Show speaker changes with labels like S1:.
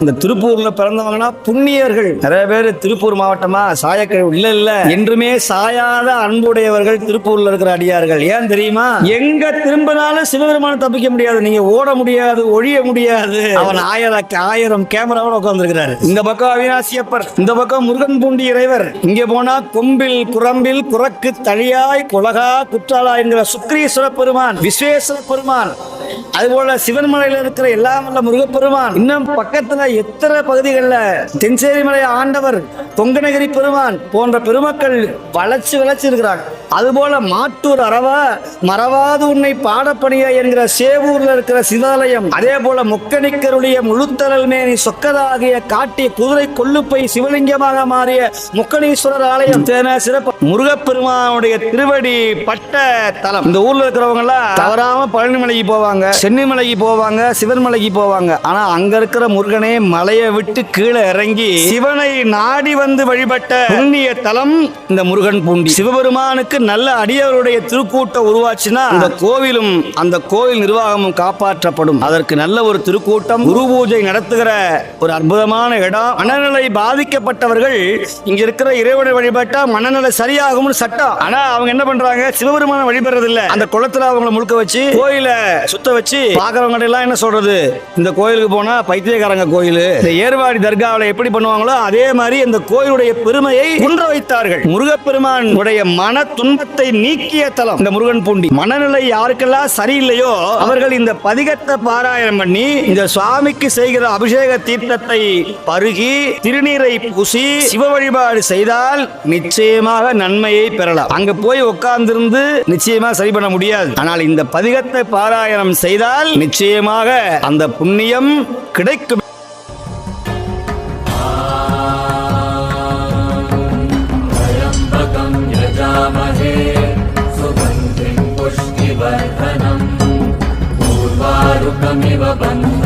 S1: இந்த திருப்பூர்ல பிறந்தவங்கன்னா புண்ணியர்கள். நிறைய பேர் திருப்பூர் மாவட்டமா சாயக்கழிவு இல்ல இல்ல. என்றுமே சாயாத அன்புடையவர்கள் திருப்பூர்ல இருக்கிற அடியார்கள். ஏன் தெரியுமா? எங்க திரும்பினாலும் சிவபெருமான தப்பிக்க முடியாது. நீங்க ஓட முடியாது ஒழிய முடியாது. அவன் ஆயிரம் ஆயிரம் கேமராவோட உட்கார்ந்துருக்கிறாரு. இந்த பக்கம் அவினாசியப்பர் இந்த பக்கம் முருகன் பூண்டி இறைவர். இங்க போனா கொம்பில் குரம்பில் குரக்கு தழியாய் குலகா குற்றாலா என்கிற சுக்ரீஸ்வர பெருமான் விஸ்வேஸ்வர பெருமான். அதுபோல சிவன்மலையில இருக்கிற எல்லாம் வல்ல முருகப்பெருமான். இன்னும் பக்கத்துல எத்தனை பகுதிகளில் தென்சேரி மலை ஆண்டவர் கொங்கனகிரி பெருமான் போன்ற பெருமக்கள் வளர்ச்சி வளர்ச்சி இருக்கிறாங்க. அதுபோல மாட்டூர் அறவா மறவாது உன்னை பாடப்பணிய என்கிற சேவூர்ல இருக்கிற சிவாலயம் அதே போல முக்கணிக்கருடைய முழுத்தலல் மேனி சொக்கதாகிய காட்டிய குதிரை கொல்லுப்பை சிவலிங்கமாக மாறிய முக்கணீஸ்வரர் ஆலயம். தேன சிறப்பு முருகப்பெருமானுடைய திருவடி பட்ட தலம். இந்த ஊர்ல இருக்கிறவங்க எல்லாம் தவறாம பழனிமலைக்கு போவாங்க சென்னிமலைக்கு போவாங்க சிவன்மலைக்கு போவாங்க. ஆனா அங்க இருக்கிற முருகனே மலையை விட்டு கீழே இறங்கி சிவனை நாடி வந்து வழிபட்ட புண்ணிய தலம் இந்த முருகன் பூண்டி. சிவபெருமானுக்கு நல்ல அடியவருடைய திருக்கூட்டம் உருவாச்சுன்னா அந்த கோவிலும் அந்த கோவில் நிர்வாகமும் காப்பாற்றப்படும். அதற்கு நல்ல ஒரு திருக்கூட்டம் குரு பூஜை நடத்துகிற ஒரு அற்புதமான இடம். மனநிலை பாதிக்கப்பட்டவர்கள் இங்க இருக்கிற இறைவனை வழிபட்டா மனநிலை சரியாகும்னு சட்டம். ஆனா அவங்க என்ன பண்றாங்க? சிவபெருமான வழிபடுறது இல்ல அந்த குளத்துல அவங்கள முழுக்க வச்சு கோயில சுத்த வச்சு பாக்குறவங்க எல்லாம் என்ன சொல்றது? இந்த கோயிலுக்கு போனா பைத்தியக்காரங்க கோயில். இந்த ஏர்வாடி தர்காவில் எப்படி பண்ணுவாங்களோ அதே மாதிரி இந்த கோயிலுடைய பெருமையை குன்ற வைத்தார்கள். முருகப்பெருமான் உடைய மன துன்பத்தை நீக்கிய தலம். இந்த முருகன் பூண்டி. மனநிலை யாருக்கெல்லாம் சரியில்லையோ அவர்கள் இந்த பதிகத்தை பாராயணம் பண்ணி இந்த சுவாமிக்கு செய்கிற அபிஷேக தீர்த்தத்தை பருகி திருநீரை பூசி சிவ வழிபாடு செய்தால் நிச்சயமாக நன்மையை பெறலாம் அங்க போய் உட்கார்ந்திருந்து நிச்சயமா சரி பண்ண முடியாது ஆனால் இந்த பதிகத்தை பாராயணம் செய்தால் நிச்சயமாக அந்த புண்ணியம் கிடைக்கும்
S2: त्र्यम्बकं यजामहे सुगन्धिं पुष्टिवर्धनम् पूर्वारुकमिव बन्ध